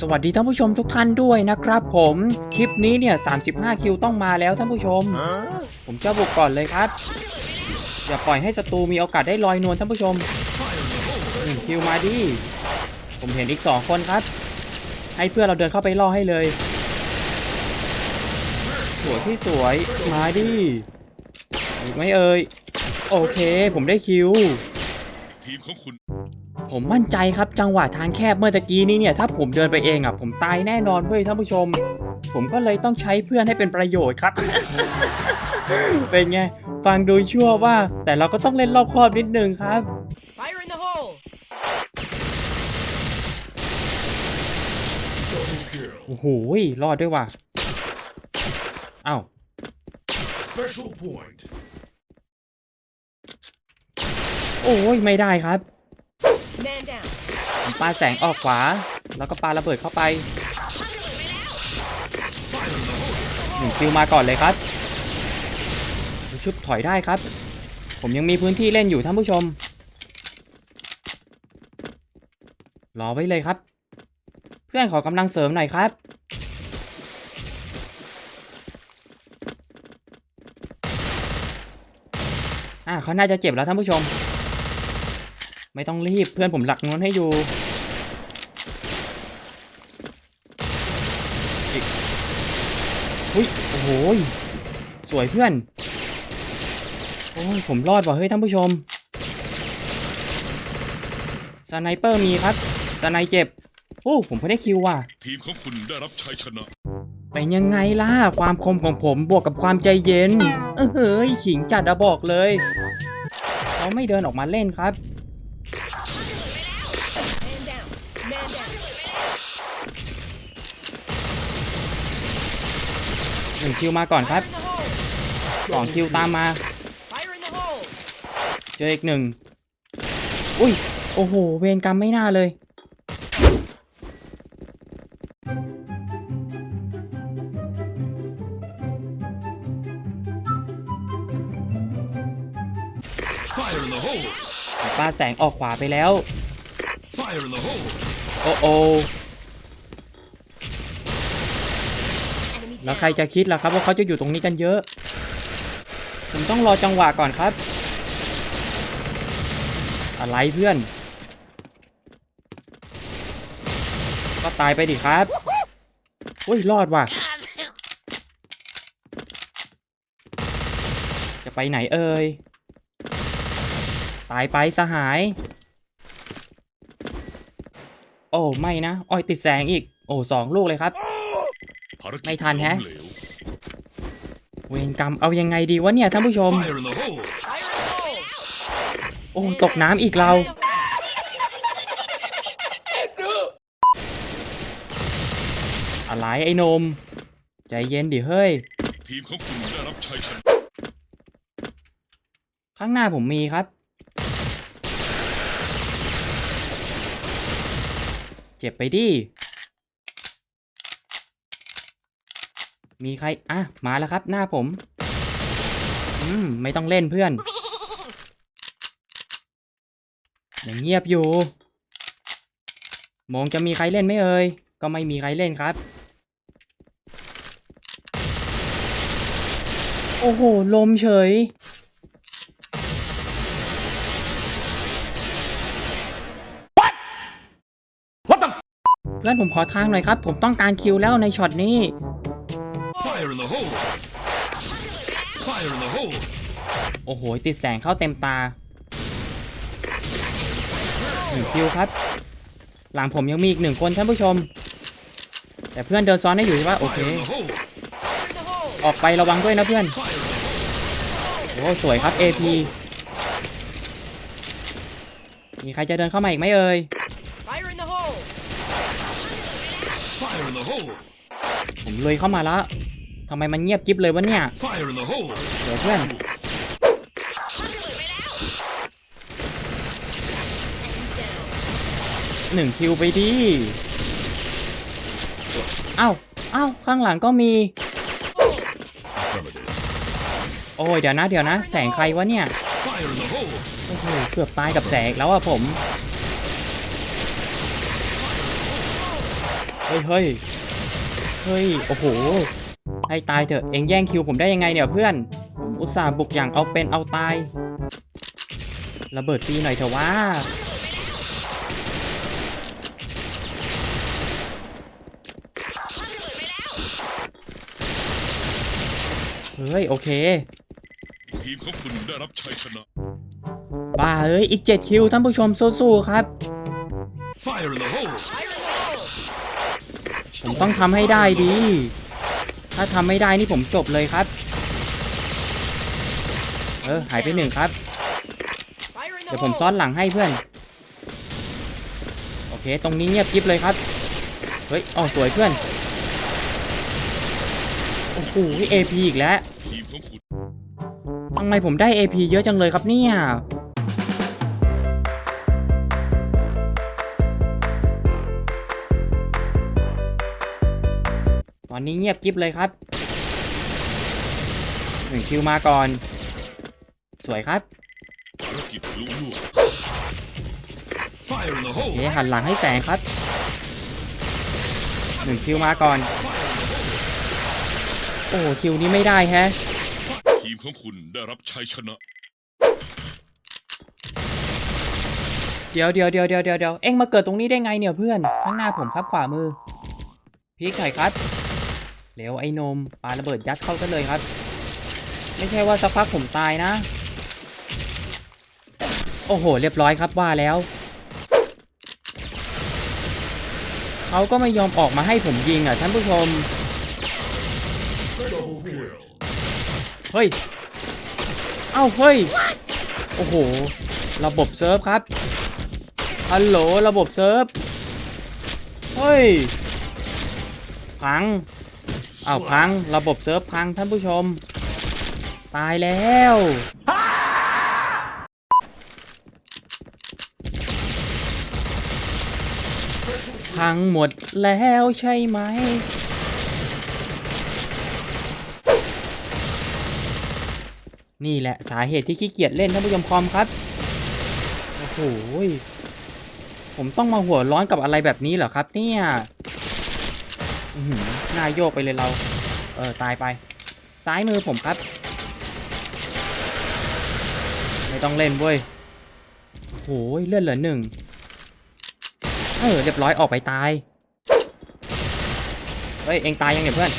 สวัสดีท่านผู้ชมทุกท่านด้วยนะครับผม คลิปนี้เนี่ย 35 คิวต้องมาแล้วท่านผู้ชม ผมจะบุกก่อนเลยครับ อย่าปล่อยให้ศัตรูมีโอกาสได้ลอยนวลท่านผู้ชมหนึ่งคิวมาดิ ผมเห็นอีก2คนครับ ให้เพื่อนเราเดินเข้าไปล่อให้เลย สวยที่สวย มาดิอีกไหม่เอ่ย โอเค ผมได้คิว ทีมของคุณ ผมมั่นใจครับจังหวะทางแคบเมื่อตะกี้นี้เนี่ยถ้าผมเดินไปเองอะผมตายแน่นอนเว้ยท่านผู้ชม ผมก็เลยต้องใช้เพื่อนให้เป็นประโยชน์ครับ เป็นไง ฟังดูชั่วว่า แต่เราก็ต้องเล่นรอบคอบนิดนึงครับ Fire in the hole! โอ้โหรอดด้วยว่ะเอ้า Special point โอ้ยไม่ได้ครับ Man down. ผม ปาแสงออกขวา แล้วก็ปาระเบิดเข้าไปหนึ่งคิวมาก่อนเลยครับ ชุบถอยได้ครับ ผมยังมีพื้นที่เล่นอยู่ท่านผู้ชม รอไว้เลยครับ เพื่อนขอกำลังเสริมหน่อยครับอ่าเขาน่าจะเจ็บแล้วท่านผู้ชม ไม่ต้องรีบเพื่อนผมหลักนวลให้อยู่อีกอุ้ยโอ้โหยสวยเพื่อน โอ้ยผมรอดว่ะเฮ้ยท่านผู้ชมสไนเปอร์มีครับสไนเจ็บ โอ้ผมเพิ่งได้คิวว่ะ ทีมของคุณได้รับชัยชนะ เป็นยังไงล่ะ ความคมของผมบวกกับความใจเย็น เออเฮ้ยขิงจัดอะบอกเลย เขาไม่เดินออกมาเล่นครับ Man down. Man down. หนึ่งคิวมาก่อนครับ Fire in the hole! สองคิวตามมา Fire in the hole! เจออีกหนึ่ง อุ้ย โอ้โห เวรกรรมไม่น่าเลย Fire in the hole ปาแสงออกขวาไปแล้ว Fire in the hole โอ้โอ Enemy แล้ว down. ใครจะคิดล่ะครับว่าเขาจะอยู่ตรงนี้กันเยอะ ผมต้องรอจังหวะก่อนครับ อะไรเพื่อน ก็ตายไปดิครับอุ้ยรอดว่ะ จะไปไหนเอ่ย ตายไปสหาย โอ้ไม่นะอ้อยติดแสงอีก โอ้สองลูกเลยครับภารกิจไม่ทันแฮะล้มเหลวเวรกรรมเอายังไงดีวะเนี่ยท่านผู้ชม Fire in the hole Fire in the hole! โอ้ตกน้ำอีกเรา อะไรไอ้นม ใจเย็นดิเฮ้ย ทีมของคุณได้รับชัยชนะข้างหน้าผมมีครับ เจ็บไปดิ มีใคร อะ มาแล้วครับหน้าผม อืม ไม่ต้องเล่นเพื่อนอยังเงียบอยู่ มองจะมีใครเล่นไหมเอ่ย ก็ไม่มีใครเล่นครับ โอ้โห ลมเฉย เพื่อนผมขอทางหน่อยครับ ผมต้องการคิวแล้วในช็อตนี้ Fire in the hole Fire in the hole โอ้โห ติดแสงเข้าเต็มตาหนึ่งคิวครับ หลังผมยังมีอีกหนึ่งคนท่านผู้ชม แต่เพื่อนเดินซ้อนให้อยู่ใช่ปะโอเค Fire in the hole Fire in the hole! ออกไประวังด้วยนะเพื่อน Fire in the hole โอ้สวยครับ AP มีใครจะเดินเข้ามาอีกไหมเอ่ย Fire in the hole! Fire in the hole ผมเลยเข้ามาแล้วทำไมมันเงียบกิ๊บเลยวะเนี่ย Fire in the hole เดี๋ยวเพื่อนหนึ่งคิวไปดิเอ้าเอ้าข้างหลังก็มี Affirmative โอ้ย เดี๋ยวนะ เดี๋ยวนะ แสงใครวะเนี่ย Fire in the hole โอ้โห เกือบตายกับแสงอีกแล้วอะผม โอ้ ฮ้ยเฮ้ยเฮ้ยโอ้โหให้ตายเถอะเอ็งแย่งคิวผมได้ยังไงเนี่ยเพื่อนผมอุตส่าห์บุกอย่างเอาเป็นเอาตายระเบิดฟรีหน่อยเถอะว่าเฮ้ย โอเค ทีมของคุณได้รับชัยชนะ บ้าเอ้ย อีก 7 คิวท่านผู้ชมสู้ๆครับ Fire in the hole! Fire in the hole! ผมต้องทำให้ได้ดี ถ้าทำไม่ได้นี่ผมจบเลยครับ เออ หายไปหนึ่งครับ เดี๋ยวผมซ้อนหลังให้เพื่อน โอเค ตรงนี้เงียบกริบเลยครับ เฮ้ยอ๋อสวยเพื่อน โอ้โห AP อีกแล้วทีมของคุณทำไมผมได้ AP เยอะจังเลยครับเนี่ย ตอนนี้เงียบกริบเลยครับหนึ่งคิวมาก่อน สวยครับภารกิจลุล่วง Fire in the โอ hole! เคหันหลังให้แสงครับหนึ่งคิวมาก่อน โอ้โหคิวนี้ไม่ได้แฮะทีมของคุณได้รับชัยชนะเดี๋ยวเดี๋ยวเดี๋ยวเดี๋ยวเดี๋ยวเดี๋ยวเอ็งมาเกิดตรงนี้ได้ไงเนี่ยเพื่อน ข้างหน้าผมครับขวามือพีคหน่อยครับ เร็วไอ้นมปาระเบิดยัดเข้าซะเลยครับ ไม่ใช่ว่าสักพักผมตายนะ โอ้โห เรียบร้อยครับว่าแล้วเขาก็ไม่ยอมออกมาให้ผมยิงอะท่านผู้ชม เฮ้ย เอ้าเฮ้ย โอ้โห ระบบเซิร์ฟครับฮัลโหลระบบเซิร์ฟ เฮ้ย พัง อ้าวพังระบบเซิร์ฟพังท่านผู้ชม ตายแล้ว พังหมดแล้วใช่ไหม นี่แหละสาเหตุที่ขี้เกียจเล่นท่านผู้ชมคอมครับ โอ้โหผมต้องมาหัวร้อนกับอะไรแบบนี้เหรอครับเนี่ย อื้อหือหน้าโยกไปเลยเรา เออ ตายไป ซ้ายมือผมครับ ไม่ต้องเล่นเว้ยโอ้โหยเลื่อนเหลือหนึ่งเออ เรียบร้อยออกไปตาย เฮ้ย เองตายยังไงเพื่อน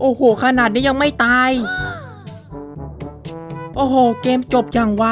โอ้โห ขนาดนี้ยังไม่ตาย โอ้โห เกมจบอย่างไว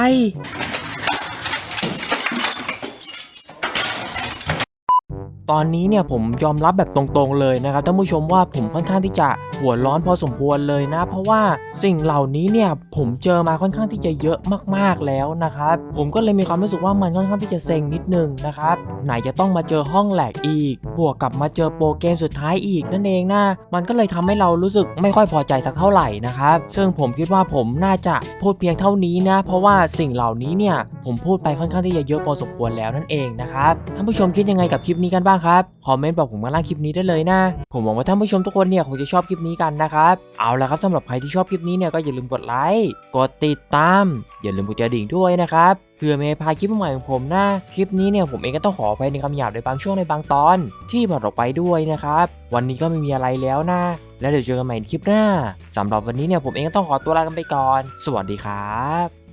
ตอนนี้เนี่ยผมยอมรับแบบตรงๆเลยนะครับท่านผู้ชมว่าผมค่อนข้างที่จะ หัวร้อนพอสมควรเลยนะ เพราะว่าสิ่งเหล่านี้เนี่ยผมเจอมาค่อนข้างที่จะเยอะมากๆแล้วนะครับ ผมก็เลยมีความรู้สึกว่ามันค่อนข้างที่จะเซ็งนิดนึงนะครับ ไหนจะต้องมาเจอห้องแหลกอีก บวกกับมาเจอโปรเกมสุดท้ายอีกนั่นเองนะ มันก็เลยทำให้เรารู้สึกไม่ค่อยพอใจสักเท่าไหร่นะครับ ซึ่งผมคิดว่าผมน่าจะพูดเพียงเท่านี้นะ เพราะว่าสิ่งเหล่านี้เนี่ยผมพูดไปค่อนข้างที่จะเยอะพอสมควรแล้วนั่นเองนะครับ ท่านผู้ชมคิดยังไงกับคลิปนี้กันบ้างครับ คอมเมนต์บอกผมมาล่างคลิปนี้ได้เลยนะ ผมหวังว่าท่านผู้ชมทุกคนเนี่ยคงจะชอบคลิปนี้กันนะครับ เอาละครับสำหรับใครที่ชอบคลิปนี้เนี่ยก็อย่าลืมกดไลค์กดติดตาม อย่าลืมกดกระดิ่งด้วยนะครับเพื่อไม่ให้พลาดคลิปใหม่ของผมนะ คลิปนี้เนี่ยผมเองก็ต้องขออภัยในคำหยาบในบางช่วงในบางตอน ที่ผ่านออกไปด้วยนะครับ วันนี้ก็ไม่มีอะไรแล้วนะ แล้วเดี๋ยวเจอกันใหม่ในคลิปหน้าสำหรับวันนี้เนี่ยผมเองก็ต้องขอตัวลากันไปก่อน สวัสดีครับ